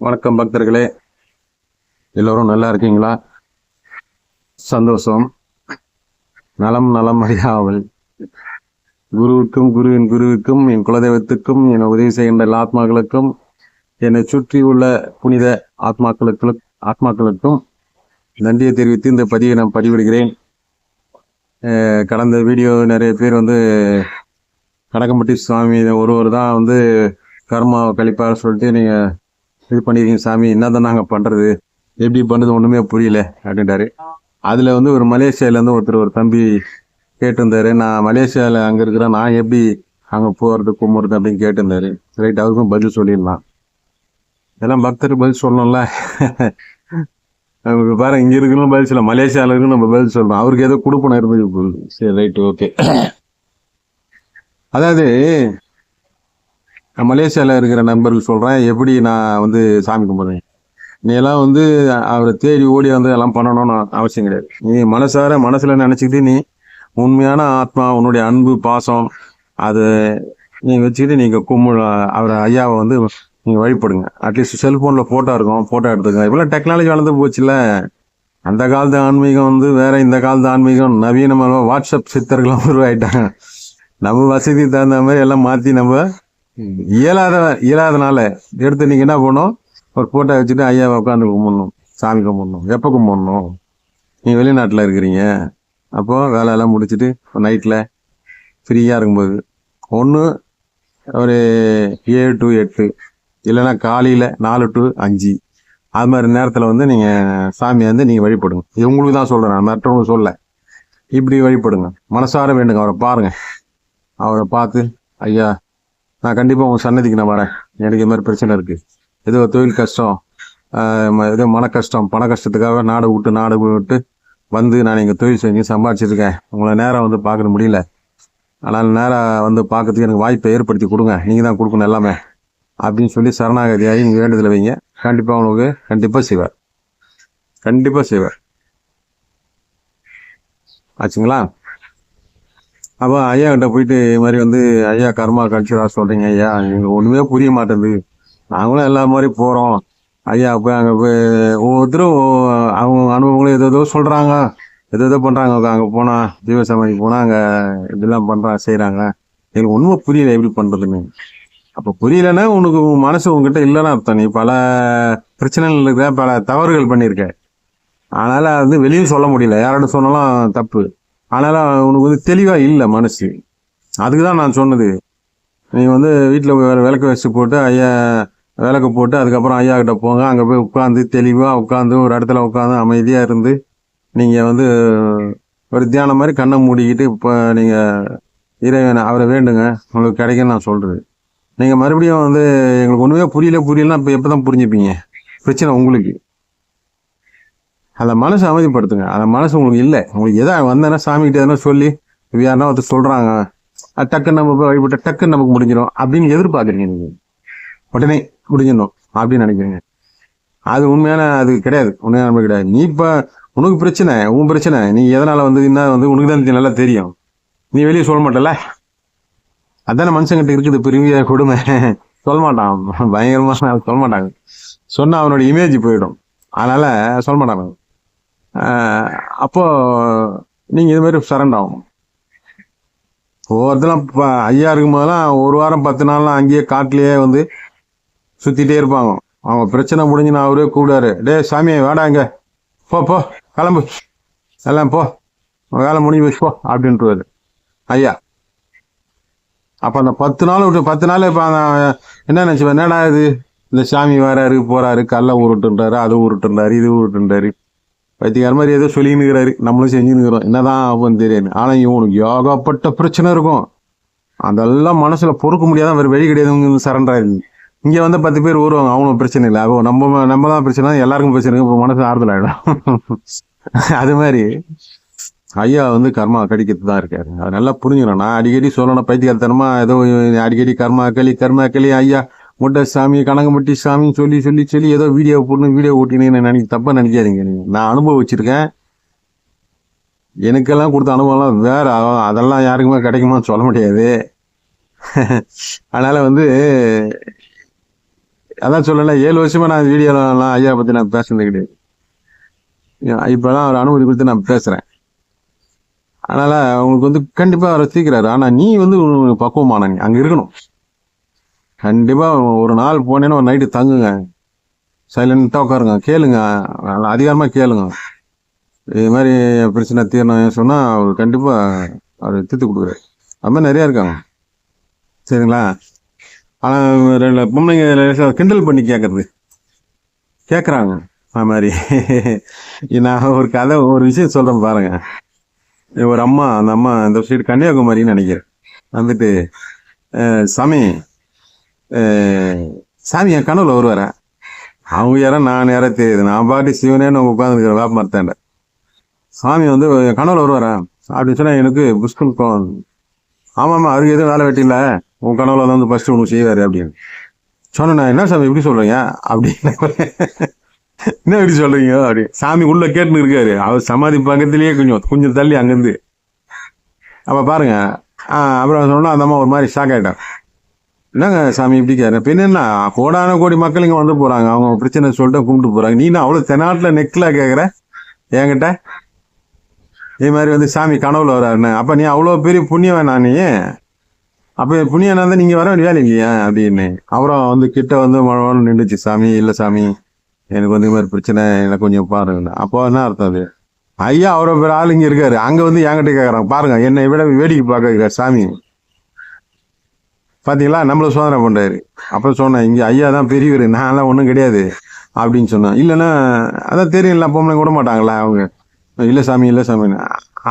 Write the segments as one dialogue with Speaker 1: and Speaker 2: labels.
Speaker 1: வணக்கம் பக்தர்களே. எல்லோரும் நல்லா இருக்கீங்களா? சந்தோஷம். நலம் நலம் அறியாமல். குருவுக்கும் குருவின் குருவுக்கும் என் குலதெய்வத்துக்கும் என் உதவி செய்கின்ற எல்லா ஆத்மாக்களுக்கும் என்னை சுற்றி உள்ள புனித ஆத்மாக்களுக்கு ஆத்மாக்களுக்கும் நன்றியை தெரிவித்து இந்த பதிவை நான் பதிவிடுகிறேன். கடந்த வீடியோ நிறைய பேர் வந்து கடகம்பட்டி சுவாமி ஒருவர் தான் வந்து கர்மா கழிப்பார் சொல்லிட்டு நீங்கள் இது பண்ணிருக்கீங்க சாமி என்னதான் நாங்கள் பண்ணுறது எப்படி பண்ணுறது ஒன்றுமே புரியல அப்படின்ட்டாரு. அதில் வந்து ஒரு மலேசியாவிலேருந்து ஒருத்தர் ஒரு தம்பி கேட்டிருந்தாரு. நான் மலேசியாவில் அங்கே இருக்கிறேன் நான் எப்படி அங்கே போகிறது கும்புறது அப்படின்னு கேட்டிருந்தாரு. ரைட் அவருக்கும் பதில் சொல்லிடலாம். எல்லாம் பக்தருக்கு பதில் சொல்லணும்ல? நமக்கு பாரு இங்கே இருக்கணும் பதில் சொல்லலாம் மலேசியாவில் இருக்கு நம்ம பதில் சொல்லணும் அவருக்கு ஏதோ கொடுப்பணும் இருந்தது சரி ரைட்டு ஓகே அதாவது மலேசியாவில் இருக்கிற நண்பர்கள் சொல்கிறேன் எப்படி நான் வந்து சாமி கும்பிட்றேன்? நீ எல்லாம் வந்து அவரை தேடி ஓடி வந்து எல்லாம் பண்ணணும்னு அவசியம் கிடையாது. நீ மனசார மனசில் நினச்சிக்கிட்டு நீ உண்மையான ஆத்மா உன்னுடைய அன்பு பாசம் அதை நீங்கள் வச்சுக்கிட்டு நீங்கள் கும்பிட அவரை ஐயாவை வந்து நீங்கள் வழிபடுங்க. அட்லீஸ்ட் செல்ஃபோனில் ஃபோட்டோ இருக்கும் ஃபோட்டோ எடுத்துக்கங்க. இப்போலாம் டெக்னாலஜி வளர்ந்து போச்சுல்ல. அந்த காலத்து ஆன்மீகம் வந்து வேற இந்த காலத்து ஆன்மீகம் நவீனமாக வாட்ஸ்அப் சித்தர்கள்லாம் உருவாயிட்டாங்க. நம்ம வசதி தகுந்த மாதிரி எல்லாம் மாற்றி நம்ம இயலாத இயலாதனால எடுத்து நீங்கள் என்ன பண்ணணும்? ஒரு ஃபோட்டோ வச்சுட்டு ஐயா உட்காந்து கும்பிடணும். சாமி கும்பிடணும். எப்போ கும்பிடணும்? நீங்கள் வெளிநாட்டில் இருக்கிறீங்க. அப்போது வேலையெல்லாம் முடிச்சுட்டு நைட்டில் ஃப்ரீயாக இருக்கும்போது. ஒன்று ஒரு ஏழு டு எட்டு. இல்லைன்னா காலையில் நாலு டு அஞ்சு. அது மாதிரி நேரத்தில் வந்து நீங்கள் சாமியை வந்து நீங்கள் வழிபடுங்க. இது உங்களுக்கு தான் சொல்கிறேன் மற்றவங்களுக்கு சொல்ல. இப்படி வழிபடுங்க. மனசார வேண்டுங்க. அவரை பாருங்கள் அவரை பார்த்து ஐயா நான் கண்டிப்பாக உங்கள் சன்னதிக்கு நான் வரேன். எனக்கு இது மாதிரி பிரச்சனை இருக்குது ஏதோ தொழில் கஷ்டம் ஏதோ மன கஷ்டம் பண கஷ்டத்துக்காக நாடு விட்டு நாடு விட்டு வந்து நான் இங்கே தொழில் செஞ்சு சம்பாதிச்சிருக்கேன் உங்களை நேரம் வந்து பார்க்க முடியல. ஆனால் நேராக வந்து பார்க்கறதுக்கு எனக்கு வாய்ப்பை ஏற்படுத்தி கொடுங்க. நீங்கள் தான் கொடுக்கணும் எல்லாமே. அப்படின்னு சொல்லி சரணாகதியாகி நீங்கள் வேண்டுதல் வைங்க. கண்டிப்பாக உங்களுக்கு கண்டிப்பாக செய்வார். கண்டிப்பாக செய்வார். ஆச்சுங்களா? அப்போ ஐயா கிட்ட போயிட்டு இது மாதிரி வந்து ஐயா கர்மா கழிச்சுதா சொல்கிறீங்க ஐயா. எங்களுக்கு ஒன்றுமே புரிய மாட்டேங்குது. நாங்களும் எல்லா மாதிரி போகிறோம் ஐயா போய் அங்கே போய் ஒவ்வொருத்தரும் அவங்க அனுபவங்களும் ஏதோ ஏதோ சொல்கிறாங்க ஏதோ ஏதோ பண்ணுறாங்க அங்கே போனால் ஜீவசமாதிக்கு போனால் அங்கே இதெல்லாம் பண்ணுறாங்க செய்கிறாங்க எங்களுக்கு ஒன்றுமே புரியல எப்படி பண்ணுறதுன்னு அப்போ புரியலன்னா உனக்கு உன் மனசு உங்ககிட்ட இல்லைன்னு அர்த்தம். நீ பல பிரச்சனைகள் இருக்க பல தவறுகள் பண்ணியிருக்க. அதனால் அது வந்து வெளியும் சொல்ல முடியல. யாரோட சொன்னாலும் தப்பு. அதனால் உனக்கு வந்து தெளிவாக இல்லை மனசு. அதுக்கு தான் நான் சொன்னது. நீ வந்து வீட்டில் விளக்கு வச்சு போட்டு ஐயா விளக்கு போட்டு அதுக்கப்புறம் ஐயா கிட்ட போங்க. அங்கே போய் உட்காந்து தெளிவாக உட்காந்து ஒரு இடத்துல உட்காந்து அமைதியாக இருந்து நீங்கள் வந்து ஒரு தியானம் மாதிரி கண்ணை மூடிக்கிட்டு இப்போ நீங்கள் இறைவனை அவரை வேண்டுங்க. உங்களுக்கு கிடைக்குன்னு நான் சொல்கிறது நீங்கள் மறுபடியும் வந்து எங்களுக்கு ஒன்றுமே புரியல புரியலன்னா இப்போ எப்போ தான் புரிஞ்சுப்பீங்க? பிரச்சனை உங்களுக்கு. அந்த மனசை அமைதிப்படுத்துங்க. அந்த மனசு உங்களுக்கு இல்லை. உங்களுக்கு எதா வந்தேன்னா சாமிகிட்ட எதனா சொல்லி யாருன்னா ஒருத்தர் சொல்கிறாங்க டக்குன்னு நம்ம போய் வழிபட்ட டக்குன்னு நமக்கு முடிஞ்சிடும் அப்படின்னு எதிர்பார்க்குறீங்க நீங்கள் உடனே முடிஞ்சிடணும் அப்படின்னு நினைக்கிறீங்க. அது உண்மையான அது கிடையாது. உண்மையான நம்ம கிடையாது. நீ இப்போ உனக்கு பிரச்சனை உன் பிரச்சனை. நீ எதனால் வந்து என்ன வந்து உனக்கு தான் நல்லா தெரியும். நீ வெளியே சொல்ல மாட்டல? அதானே மனுஷங்கிட்ட இருக்குது பெரிய கொடுமை. சொல்ல மாட்டான். பயங்கரமாக சொல்ல மாட்டாங்க. சொன்னால் அவனோட இமேஜ் போயிடும். அதனால் சொல்ல மாட்டாங்க. அப்போ நீங்கள் இது மாதிரி சரண்ட் ஆகும் ஒவ்வொருத்தரும் இப்போ ஐயா இருக்கும் போதெல்லாம் ஒரு வாரம் பத்து நாள்லாம் அங்கேயே காட்டிலேயே வந்து சுற்றிட்டே இருப்பாங்க. அவங்க பிரச்சனை முடிஞ்சு நான் அவரே கூப்பிடாரு டே சாமி வாடா இங்க. போ போ கிளம்பு. எல்லாம் போ. வேலை முடிஞ்சு போச்சு போ அப்படின்ட்டுருவாரு ஐயா. அப்போ அந்த பத்து நாள் விட்டு பத்து நாள் இப்போ என்ன நினச்சிப்பேன் என்னடா இது? இந்த சாமி வராரு போறாரு. கல்லை உருட்டுன்றாரு அது உருட்டுன்றாரு இது உருட்டுன்றாரு. பைத்தியக்கார மாதிரி ஏதோ சொல்லினுக்கிறாரு நம்மளும் செஞ்சுன்னுக்கிறோம். என்னதான் ஆகும் தெரியாது ஆனால் இவனுக்கு ஏகப்பட்ட பிரச்சனை இருக்கும். அதெல்லாம் மனசில் பொறுக்க முடியாத வேறு வழி கிடையாது. சரண்டர் ஆயிடுது இங்கே வந்து பத்து பேர் வருவாங்க. அவனும் பிரச்சனை இல்லை. அவன் நம்ம நம்ம தான் பிரச்சனை. எல்லாருக்கும் பிரச்சனை இப்போ மனசு ஆறுதல் ஆகிடும் அது மாதிரி ஐயா வந்து கர்மா கடிக்கிறது தான் இருக்காரு. அது நல்லா புரிஞ்சுக்கணும். நான் அடிக்கடி சொல்லணும். பைத்தியக்காரத்தனமா ஏதோ அடிக்கடி கர்மா களி கர்மா களி ஐயா. முட்டை சாமி கனகம்பட்டி சாமின்னு சொல்லி சொல்லி சொல்லி ஏதோ வீடியோ போடணும் வீடியோ ஓட்டினேன்னு நினைக்க தப்பாக நினைக்காதீங்க நீங்கள் நான் அனுபவிச்சிருக்கேன். எனக்கெல்லாம் கொடுத்த அனுபவம்லாம் வேற. அதெல்லாம் யாருக்குமே கிடைக்குமான்னு சொல்ல முடியாது. அதனால் வந்து அதான் சொல்லலை ஏழு வருஷமாக நான் வீடியோலாம் ஐயா பற்றி நான் பேசுனது கிடையாது. இப்போலாம் அவர் அனுமதி கொடுத்து நான் பேசுகிறேன் அதனால் அவங்களுக்கு வந்து கண்டிப்பாக அவரை தீக்கிறாரு ஆனால் நீ வந்து பக்குவமான நீ இருக்கணும். கண்டிப்பாக ஒரு நாள் போனேன்னா ஒரு நைட்டு தங்குங்க. சைலண்ட்டாக உட்காருங்க. கேளுங்க. அதிகாரமாக கேளுங்க. இது மாதிரி பிரச்சனை தீரணும் சொன்னால் அவர் கண்டிப்பாக அவர் தீர்த்து கொடுக்குறாரு. அது மாதிரி நிறையா இருக்காங்க. சரிங்களா? ஆனால் ரெண்டு பொம்மைங்க கிண்டல் பண்ணி கேட்கறது கேட்குறாங்க அது மாதிரி. நான் ஒரு கதை ஒரு விஷயம் சொல்கிறேன் பாருங்க. ஒரு அம்மா அந்த அம்மா இந்த சைடு கன்னியாகுமரின்னு நினைக்கிறேன். வந்துட்டு அஹ், சாமி சாமி என் கனவுல வருவாரா? அவங்க யாரோ நான் யாரோ தெரியுது. நான் பாட்டி சிவனேன்னு உட்காந்துருக்கிற வேப்ப மரத்தாண்ட சாமி வந்து என் கனவுல வருவாரா? அப்படின்னு சொன்னால் எனக்கு புஷ்கன் ஆமாம்மா அவருக்கு எதுவும் வேலை வெட்டி இல்லை. உன் கனவுல தான் வந்து ஃபஸ்ட்டு உனக்கு செய்வார் அப்படின்னு. சொன்னேன் நான் என்ன சாமி இப்படி சொல்கிறீங்க அப்படின்னு. என்ன இப்படி சொல்கிறீங்க அப்படி சாமி உள்ளே கேட்டுன்னு இருக்காரு. அவர் சமாதி பக்கத்திலேயே கொஞ்சம் கொஞ்சம் தள்ளி அங்கேருந்து. அப்போ பாருங்க. ஆ, அப்புறம் சொன்னால் அந்த அம்மா ஒரு மாதிரி ஷாக் ஆகிட்டான் என்னங்க சாமி இப்படி கேட்குறேன் பின்ன என்ன? கோடான கோடி மக்கள் இங்கே வந்து போகிறாங்க அவங்க பிரச்சனை சொல்லிட்டு கும்பிட்டு போகிறாங்க நீ நான் அவ்வளோ தென்னாட்டில் நெக்கில் கேட்குற என்கிட்ட? இது மாதிரி வந்து சாமி கனவுல வராருன்னு அப்போ நீ அவ்வளோ பெரிய புண்ணியம் நான் நீ? அப்போ புண்ணியம் தான் நீங்கள் வர வேண்டிய வேலை இல்லையா? அப்படின்னு. அப்புறம் வந்து கிட்ட வந்து மழை நின்றுச்சு சாமி இல்லை சாமி எனக்கு வந்து மாதிரி பிரச்சனை எனக்கு கொஞ்சம் பாருங்க அப்போ என்ன அர்த்தம் அது? ஐயா அவ்வளோ பேர் ஆள் இங்கே இருக்காரு. அங்கே வந்து என்கிட்ட கேட்குறாங்க பாருங்க என்னை விட வேடிக்கை பார்க்க சாமி. பார்த்தீங்களா நம்மளை சோதனை பண்ணுறாரு அப்போ சொன்னேன் இங்கே ஐயா தான் பெரியவர் நான்லாம் ஒன்றும் கிடையாது. அப்படின்னு சொன்னேன். இல்லைன்னா அதான் தெரியல பொம்பளை விட மாட்டாங்களா அவங்க? இல்லை சாமி இல்லை சாமி.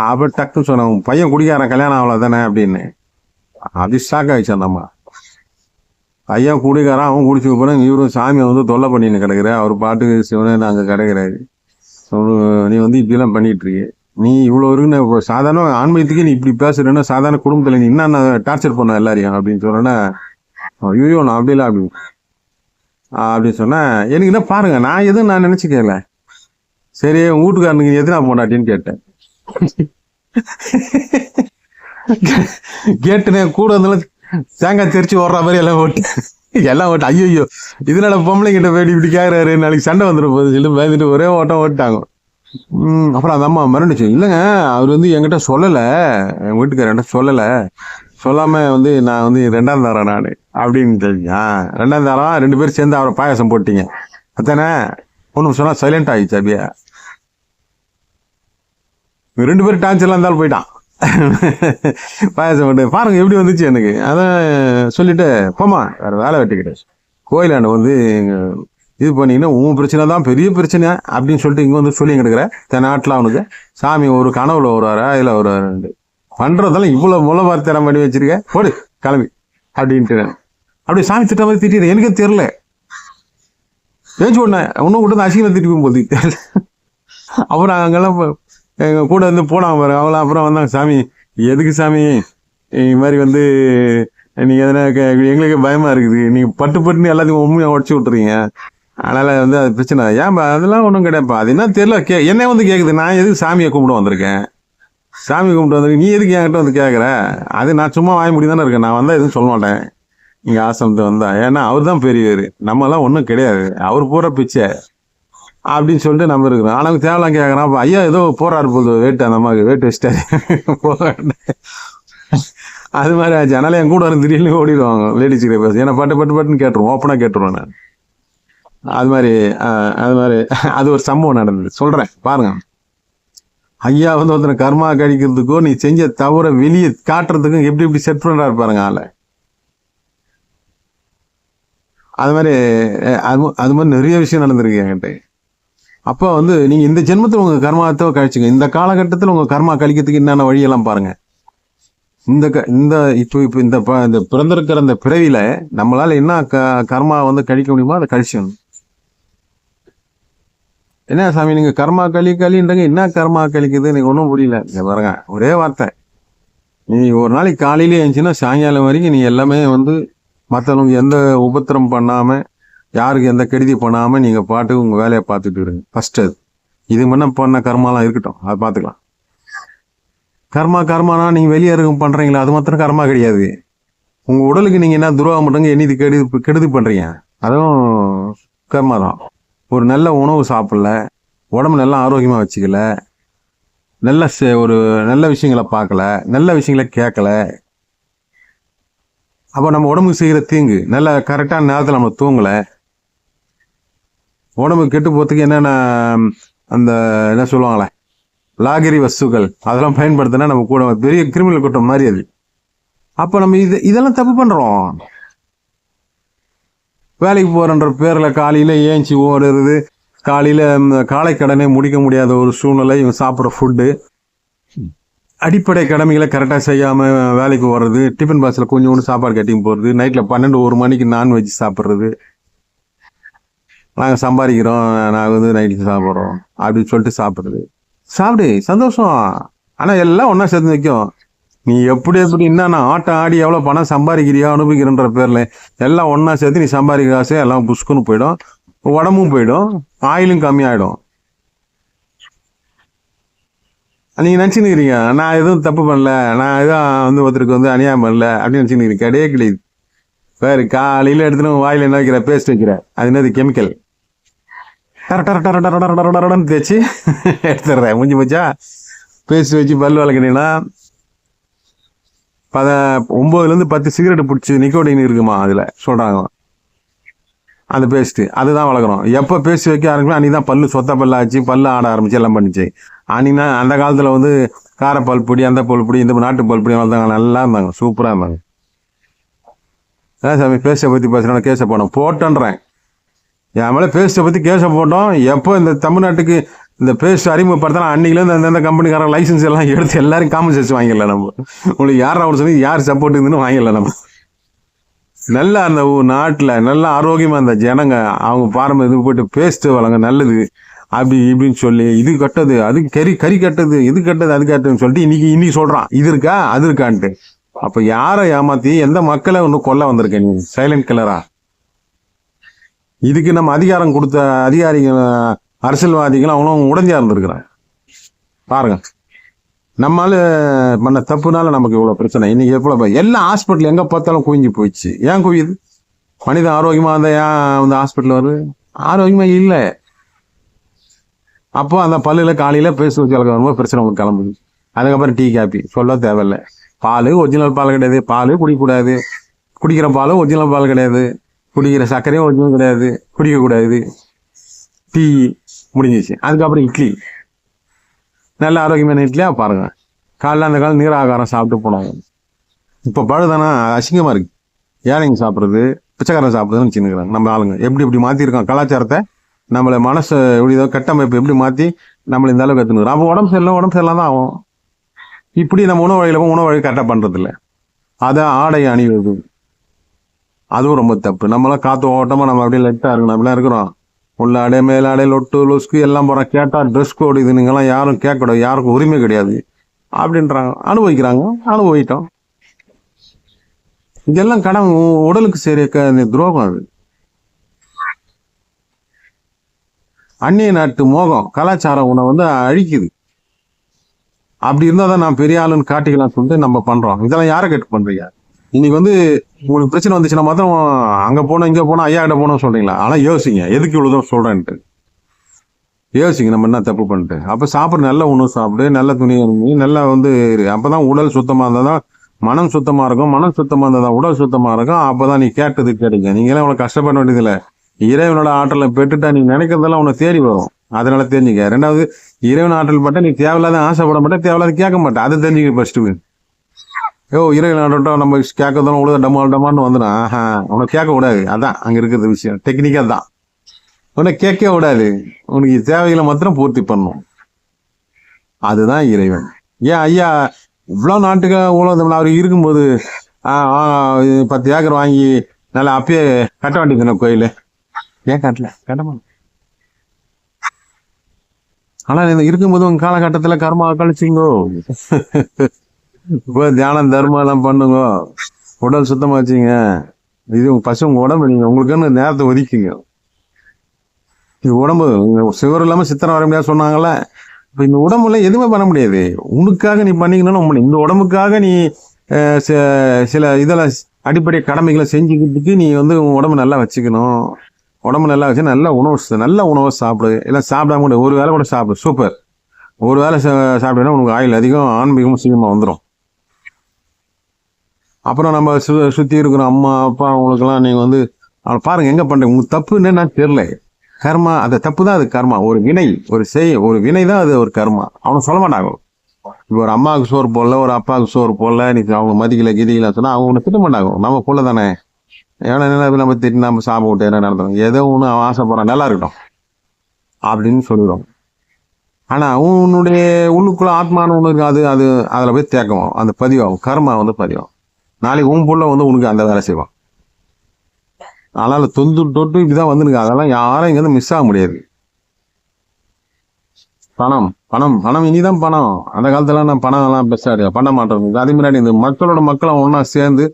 Speaker 1: அப்போ டக்குன்னு சொன்னேன் உன் பையன் குடிக்காரன் கல்யாணம் அவ்வளோ தானே? அப்படின்னு. அது ஷாக் ஆகிடுச்சான் அந்த அம்மா. ஐயா குடிக்காரன் அவன் குடிச்சு போகிறேன் இவரும் சாமியை வந்து தொல்லை பண்ணின்னு கிடக்குற அவர் பாட்டுக்கு சிவனே அங்கே கிடக்கிறாரு நீ வந்து இப்படிலாம் பண்ணிட்டு நீ இவ்வளோ இருக்குன்னு இப்போ சாதாரண ஆன்மீகத்துக்கு நீ இப்படி பேசுறேன்னா சாதாரண குடும்பத்தில் நீ என்னென்ன டார்ச்சர் பண்ண எல்லாரையும் அப்படின்னு சொன்னேன்னா ஐயோ நான் அப்படி இல்லை அப்படி அப்படின்னு சொன்னேன் எனக்கு என்ன பாருங்க நான் எதுவும் நான் நினச்சிக்கல சரி உன் வீட்டுக்காரனுக்கு எதுனா போனாட்டின்னு கேட்டேன். கேட்டுனே கூட இருந்தாலும் தேங்காய் தெரிச்சு ஓடுற மாதிரி எல்லாம் ஓட்டு. எல்லாம் ஓட்டு ஐயோ இதனால பொம்பளை கிட்ட போயிட்டு இப்படி கேட்குறாரு நாளைக்கு சண்டை வந்துடும் போது சொல்லி பயந்துட்டு ஒரே ஓட்டம் ஓட்டாங்க அப்புறம் அந்த அம்மா மறந்துச்சு இல்லைங்க அவர் வந்து என்கிட்ட சொல்லலை. என் வீட்டுக்காரன்ட்ட சொல்லலை. சொல்லாம வந்து நான் வந்து ரெண்டாம் தரம் நான் அப்படின்னு தெரிஞ்சா ரெண்டாம் தரம் ரெண்டு பேரும் சேர்ந்து அவரை பாயசம் போட்டீங்க. அதானே? ஒன்று சொன்னால் சைலண்ட் ஆயிடுச்சு அப்படியே. ரெண்டு பேரும் டான்ஸ்லாம் இருந்தாலும் போயிட்டான். பாயாசம் போட்டு பாருங்க எப்படி வந்துச்சு எனக்கு. அதான் சொல்லிட்டு போமா வேற வேலை வெட்டிக்கிட்டு கோயிலாண்ட வந்து எங்கள் இது பண்ணிங்கன்னா உன் பிரச்சனை தான் பெரிய பிரச்சனை அப்படின்னு சொல்லிட்டு இங்கே வந்து சொல்லி கிடக்குற தென்னாட்டில் அவனுக்கு. சாமி ஒரு கனவுல வருவாரா இதில் வருவாரு. பண்ணுறதெல்லாம் இவ்வளோ முளை வார்த்தை பண்ணி வச்சிருக்க? போடு கிளம்பி. அப்படின்ட்டு. அப்படி சாமி திட்ட மாதிரி திட்டிடு. எனக்கே தெரில பேச்சு ஒண்ணேன் ஒன்றும் கூட அசிங்கம் திட்டி போகும்போது. அப்புறம் அங்கெல்லாம் எங்கள் கூட வந்து போனாங்க பாரு. அவங்களாம் அப்புறம் வந்தாங்க. சாமி எதுக்கு சாமி? இது மாதிரி வந்து நீங்கள் எதனா எங்களுக்கு பயமா இருக்குது. நீங்கள் பட்டு பட்டுன்னு எல்லாத்தையும் உண்மையாக உடச்சி விட்டுறீங்க. அதனால் வந்து அது பிரச்சனை. ஏன் அதெல்லாம் ஒன்றும் கிடையாதுப்பா. அது என்ன தெரியல. கே என்ன வந்து கேட்குது நான் எதுக்கு சாமியை கும்பிட வந்திருக்கேன்? சாமி கும்பிட்டு வந்திருக்கேன். நீ எதுக்கு என்கிட்ட வந்து கேட்குற அது நான் சும்மா வாங்கி முடியும் தானே இருக்கேன். நான் வந்தால் எதுவும் சொல்ல மாட்டேன். இங்கே ஆசிரமத்தை வந்தா. ஏன்னா அவர் தான் பெரியவர். நம்மலாம் ஒன்றும் கிடையாது. அவர் போகிற பிச்சை. அப்படின்னு சொல்லிட்டு நம்ம இருக்கிறோம். ஆனால் தேவலாம் கேட்குறான் அப்போ ஐயா ஏதோ போராடு போகுது வேட்டு அந்த அம்மாவுக்கு. வேட்டு வச்சிட்டாரு. போறாரு. அது மாதிரி ஆச்சு. அதனால் என் கூட வரும் திடீர்னு ஓடிடுவாங்க. லேடிஸ் கிட்ட பேச. ஏன்னா பட்டு பட்டு பட்டுன்னு கேட்டுருவோம். ஓப்பனாக கேட்டுருவேன் நான். அது மாதிரி அது மாதிரி அது ஒரு சம்பவம் நடந்தது. சொல்கிறேன் பாருங்க. ஐயா வந்து ஒருத்தனை கர்மா கழிக்கிறதுக்கோ நீ செஞ்ச தவிர வெளியே காட்டுறதுக்கும் எப்படி எப்படி செட் பண்றாரு பாருங்க ஆளை. அது மாதிரி அது அது மாதிரி நிறைய விஷயம் நடந்திருக்கு என்கிட்ட. அப்போ வந்து நீங்கள் இந்த ஜென்மத்தில் உங்கள் கர்மாத்தை கழிச்சுங்க. இந்த காலகட்டத்தில் உங்கள் கர்மா கழிக்கிறதுக்கு என்னென்ன வழியெல்லாம் பாருங்கள் இந்த க- இந்த இப்போ இப்போ இந்த ப- இந்த பிறந்திருக்கிற இந்த பிறவியில் நம்மளால் என்ன க கர்மா வந்து கழிக்க முடியுமோ அதை கழிச்சிக்கணும். என்ன சாமி நீங்க கர்மா களி களின்றங்க என்ன கர்மா கழிக்குது எனக்கு ஒன்றும் புரியல. பாருங்க ஒரே வார்த்தை. நீ ஒரு நாளைக்கு காலையிலே இருந்துச்சுன்னா சாயங்காலம் வரைக்கும் நீ எல்லாமே வந்து மற்றவங்க எந்த உபத்திரம் பண்ணாமல் யாருக்கு எந்த கெடுதி பண்ணாமல் நீங்கள் பாட்டு உங்கள் வேலையை பார்த்துட்டு இருங்க. ஃபர்ஸ்ட் அது. இது முன்ன பண்ண கர்மாலாம் இருக்கட்டும். அதை பார்த்துக்கலாம். கர்மா கர்மானா நீங்கள் வெளியே இருக்கும் பண்ணுறீங்களா அது மாத்திரம் கர்மா கிடையாது. உங்கள் உடலுக்கு நீங்கள் என்ன துரோகம் பண்ணுறீங்க என்ன இது கெடுதி கெடுதி பண்ணுறீங்க அதுவும் கர்மா தான் ஒரு நல்ல உணவு சாப்பிடல உடம்பு நல்லா ஆரோக்கியமாக வச்சுக்கல நல்ல ஒரு நல்ல விஷயங்களை பார்க்கல நல்ல விஷயங்களை கேட்கல. அப்போ நம்ம உடம்புக்கு செய்கிற தீங்கு நல்ல கரெக்டான நேரத்தில் நம்ம தூங்கலை. உடம்பு கெட்டு போகிறதுக்கு என்னென்ன அந்த என்ன சொல்லுவாங்களே லாகிரி வஸ்துக்கள் அதெல்லாம் பயன்படுத்தினா நம்ம கூட பெரிய கிரிமினல் கூட்டம் மாதிரி அது. அப்போ நம்ம இது இதெல்லாம் தப்பு பண்ணுறோம் வேலைக்கு போகிறன்ற பேரில் காலையில் ஏஞ்சி ஓடுறது காலையில் காலை கடனை முடிக்க முடியாத ஒரு சூழ்நிலை இவன் சாப்பிட்ற ஃபுட்டு அடிப்படை கடமைகளை கரெக்டாக செய்யாமல் வேலைக்கு வர்றது டிஃபன் பாக்ஸில் கொஞ்சோண்டு சாப்பாடு கட்டிங் போகிறது நைட்டில் பன்னெண்டு ஒரு மணிக்கு நான்வெஜ் சாப்பிட்றது. நாங்கள் சம்பாதிக்கிறோம் நாங்கள் வந்து நைட்டுக்கு சாப்பிட்றோம் அப்படின்னு சொல்லிட்டு சாப்பிட்றது. சாப்பிடு சந்தோஷம். ஆனால் எல்லாம் ஒன்றா சேர்த்து நிற்கும் நீ எப்படி எப்படி என்னன்னா ஆட்டம் ஆடி எவ்வளோ பணம் சம்பாதிக்கிறியா அனுபவிக்கிறன்ற பேரில் எல்லாம் ஒன்றா சேர்த்து நீ சம்பாதிக்கிற ஆசை எல்லாம் புஷ்குன்னு போயிடும். உடம்பும் போயிடும். ஆயிலும் கம்மியாயிடும். நீங்கள் நினச்சினுக்கிறீங்க நான் எதுவும் தப்பு பண்ணல. நான் எதுவும் வந்து ஒருத்தருக்கு வந்து அநியாயம் பண்ணல அப்படின்னு நினச்சின்னு கிடையே கிடையாது. வேறு காலையில் எடுத்துன்னு வாயில் என்ன வைக்கிற? பேஸ்ட் வைக்கிற. அது என்னது கெமிக்கல்? டர டர டர டர டர டர டரன்னு தேய்ச்சி எடுத்துடுறேன். முடிஞ்சு போச்சா பேஸ்ட் வச்சு பல் வளர்க்குறீங்கன்னா பத ஒம்போதுலேருந்து பத்து சிகரெட் பிடிச்சி நிக்கோடின் இருக்குமா அதில்? சொல்கிறாங்க அந்த பேஸ்ட்டு அதுதான் வளர்க்குறோம் எப்போ பேசி வைக்க ஆரம்பிக்கும் அன்றைக்கி தான் பல்லு சொத்த பல்லாச்சு பல்லு ஆட ஆரம்பிச்சு எல்லாம் பண்ணிச்சு. அன்றைக்கி அந்த காலத்தில் வந்து கார பொடி அந்த பல் பொடி இந்த நாட்டு பல் பொடி வளர்ந்தாங்க நல்லா இருந்தாங்க. சூப்பராக இருந்தாங்க. அதான் சாமி பேஸ்ட்டை பற்றி பேசுகிறோம் கேஸை போனோம் போட்டேன்றேன். என் மேலே பேஸ்ட்டை பற்றி கேஸை போட்டோம். எப்போ இந்த தமிழ்நாட்டுக்கு இந்த பேஸ்ட் அறிமுகப்படுத்தினா அன்றைக்கிலேருந்து அந்தந்த கம்பெனிக்காரன் லைசன்ஸ் எல்லாம் எடுத்து எல்லாரும் காம்பன்சேஷன் வாங்கிடல நம்ம. உங்களுக்கு யார் அவர் சொல்லி யார் சப்போர்ட் இருந்துன்னு வாங்கிடல நம்ம. நல்லா அந்த நாட்டில் நல்லா ஆரோக்கியமாக இருந்த ஜனங்க அவங்க பாரம்பரிய இதுக்கு போயிட்டு பேஸ்ட்டு வளங்க. நல்லது. அப்படி இப்படின்னு சொல்லி இது கட்டது அது கறி கறி கட்டது இது கட்டது அது கட்டதுன்னு சொல்லிட்டு இன்னைக்கு இன்னைக்கு சொல்கிறான் இது இருக்கா? அது இருக்கான்ட்டு. அப்போ யாரை ஏமாற்றி எந்த மக்களை ஒன்று கொல்ல வந்திருக்க நீ? சைலண்ட் கில்லரா இதுக்கு நம்ம அதிகாரம் கொடுத்த அதிகாரிகள் அரசியல்வாதிகள் அவங்களும் உடஞ்சா இருந்திருக்கிறாங்க. பாருங்க. நம்மால் பண்ண தப்புனால நமக்கு இவ்வளோ பிரச்சனை. இன்னைக்கு எவ்வளோ எல்லா ஹாஸ்பிட்டல் எங்கே பார்த்தாலும் குவிஞ்சு போயிடுச்சு. ஏன் குவியுது? மனிதன் ஆரோக்கியமாக இருந்தால் ஏன் வந்து ஹாஸ்பிட்டல் வருது? ஆரோக்கியமாக இல்லை. அப்போ அந்த பல்லில் காலையில் பேச வச்சு வரும்போது பிரச்சனை உங்களுக்கு கிளம்புது. அதுக்கப்புறம் டீ காப்பி சொல்ல தேவையில்லை. பால் ஒரிஜினல் பால் கிடையாது. பால் குடிக்கக்கூடாது. குடிக்கிற பால் ஒரிஜினல் பால் கிடையாது. குடிக்கிற சர்க்கரையும் ஒரிஜினல் கிடையாது. குடிக்கக்கூடாது. டீ முடிஞ்சிச்சு. அதுக்கப்புறம் இட்லி. நல்ல ஆரோக்கியமான இட்லியாக பாருங்கள் காலைல அந்த காலம் நீர் ஆகாரம் சாப்பிட்டு போனாங்க. இப்போ பழுதானா? அசிங்கமாக இருக்கு. ஏழைங்க சாப்பிட்றது பிச்சைக்காரன் சாப்பிட்றதுன்னு வச்சுருக்கிறாங்க நம்ம ஆளுங்க. எப்படி எப்படி மாற்றிருக்கோம் கலாச்சாரத்தை நம்மளை மனசு எப்படி ஏதோ கட்டமைப்பு எப்படி மாற்றி நம்மளை இந்த அளவுக்கு எடுத்துக்கிறோம் அப்போ உடம்பு சரியில்லை உடம்பு சரியில்லாம் தான் ஆகும். இப்படி நம்ம உணவு வழியில் போய் உணவு வழி கரெக்டாக பண்ணுறதில்ல அதை ஆடை அணிவது. அதுவும் ரொம்ப தப்பு. நம்மளாம் காற்று ஓட்டமாக நம்ம அப்படியே லெட்டாக இருக்கணும் அப்படிலாம் இருக்கிறோம். உள்ளாடை மேலாடை லொட்டு லொஸ்கு எல்லாம் போகிறோம் கேட்டால் ட்ரெஸ் கோடு இது நீங்களாம் யாரும் கேட்கக்கூடாது. யாருக்கும் உரிமை கிடையாது. அப்படின்றாங்க. அனுபவிக்கிறாங்க. அனுபவிட்டோம். இதெல்லாம் கடன் உடலுக்கு சரிய துரோகம் அது. அந்நிய நாட்டு மோகம் கலாச்சார உணவை வந்து அழிக்குது. அப்படி இருந்தால் தான் நான் பெரிய ஆளுன்னு காட்டிக்கலாம் சொல்லிட்டு நம்ம பண்ணுறோம் இதெல்லாம் யாரை கேட்டு பண்ணுறீங்க இன்னைக்கு வந்து உங்களுக்கு பிரச்சனை வந்துச்சுன்னா மாத்திரம் அங்க போனோம் இங்க போனோம் ஐயா கிட்ட போனோம் சொல்றீங்களா? ஆனா யோசிங்க. எதுக்கு இவ்வளவு தூரம் சொல்றேன்ட்டு. யோசிங்க நம்ம என்ன தப்பு பண்ணிட்டு. அப்ப சாப்பிட்ற நல்ல உணவு சாப்பிடு நல்ல துணி அணிஞ்சு நல்லா வந்து இரு. அப்பதான் உடல் சுத்தமா இருந்தா தான் மனம் சுத்தமா இருக்கும். மனம் சுத்தமா இருந்தா தான் உடல் சுத்தமா இருக்கும். அப்பதான் நீ கேட்டது கிடைக்கும் நீங்க எல்லாம் உனக்கு கஷ்டப்பட வேண்டியதில்லை. இறைவனோட ஆற்றலை பெற்றுட்டா நீ நினைக்கிறதெல்லாம் உனக்கு தேடி வரும். அதனால தெரிஞ்சுக்க. ரெண்டாவது இறைவன் ஆற்றல் பட்ட நீ தேவையில்லாத ஆசைப்பட மாட்டேன் தேவையில்லாத கேட்க மாட்டேன் அதை தெரிஞ்சுக்க ஃபஸ்ட்டு யோ இறைவன் ஆற்றல் நம்ம கேட்கறதும் உழுத டமால் டமான்னு வந்துடும் ஆஹா உனக்கு கேட்க கூடாது. அதான் அங்கே இருக்கிறது விஷயம். டெக்னிக்காக தான் உனக்கு கேட்க விடாது உனக்கு தேவைகளை மாத்திரம் பூர்த்தி பண்ணும் அதுதான் இறைவன். ஏன் ஐயா இவ்வளோ நாட்டுக்கு உலகம் அவர் இருக்கும்போது ஆ, ஆ, பத்து ஏக்கர் வாங்கி நல்லா அப்பயே கட்ட வேண்டியது கோயில்? ஏன் கட்டல? கட்டமா ஆனால் இருக்கும்போது உங்கள் காலகட்டத்தில் கர்மா கழிச்சிங்கோ இப்போ தியானம் தர்மம் எல்லாம் பண்ணுங்க. உடல் சுத்தமாக வச்சுங்க. இது பசு உங்கள் உடம்பு நீங்கள் உங்களுக்குன்னு நேரத்தை ஒதுக்கிங்க. இது உடம்பு சுகர் இல்லாமல் சித்திரம் வர முடியாது சொன்னாங்களே இப்போ இந்த உடம்புல எதுவுமே பண்ண முடியாது. உனக்காக நீ பண்ணிக்கணும்னு உண்மை. இந்த உடம்புக்காக நீ சில இதெல்லாம் அடிப்படை கடமைகளை செஞ்சுக்கிறதுக்கு நீ வந்து உன் உடம்பு நல்லா வச்சுக்கணும். உடம்பு நல்லா வச்சு நல்ல உணவு நல்ல உணவை சாப்பிடு. இல்லை சாப்பிடாம கூட ஒரு வேளை கூட சாப்பிடு. சூப்பர். ஒரு வேளை சா- உனக்கு ஆயில் அதிகம் ஆன்மீகமும் சீக்கிரமாக வந்துடும் அப்புறம் நம்ம சு சுற்றி இருக்கிற அம்மா அப்பா அவங்களுக்கெல்லாம் நீங்கள் வந்து அவளை பாருங்கள் எங்கே பண்ணுறீங்க உங்களுக்கு தப்பு நான் தெரில கர்மா அந்த தப்பு தான் அது கர்மா. ஒரு வினை ஒரு செய் ஒரு வினை தான் அது ஒரு கர்மா. அவனை சொல்ல மாட்டாங்க. இப்போ ஒரு அம்மாவுக்கு சோறு போடல ஒரு அப்பாவுக்கு சோறு போடல நீ அவங்க மதிக்கல கிதிக்கல சொன்னால் அவங்க ஒன்று திட்ட மாட்டாங்க. நம்ம புள்ள தானே. ஏன்னா என்ன நம்ம திட்டு நம்ம சாப்பிட விட்டு என்ன நடத்துறோம்? ஏதோ ஒன்று அவன் ஆசைப்படுறான் நல்லா இருக்கட்டும். அப்படின்னு சொல்லிடுவோம் ஆனால் உன்னுடைய உள்ளுக்குள்ள ஆத்மான ஒன்று இருக்கு அது அது அதில் போய் தேக்கம் அந்த பதிவாகும். கர்மா வந்து பதிவாகும். நாளைக்கு உன் புள்ள வந்து உனக்கு அந்த வேலை செய்வான். அதனால் தொந்து தொட்டு இப்படிதான் வந்துருங்க அதெல்லாம் யாரும் இங்கேருந்து மிஸ் ஆக முடியாது. பணம் பணம் பணம் இனிதான் பணம். அந்த காலத்துல நான் பணம் எல்லாம் பெஸ்டா பண்ண மாட்டோம். அதே முன்னாடி இந்த மக்களோட மக்களை ஒன்றா சேர்ந்து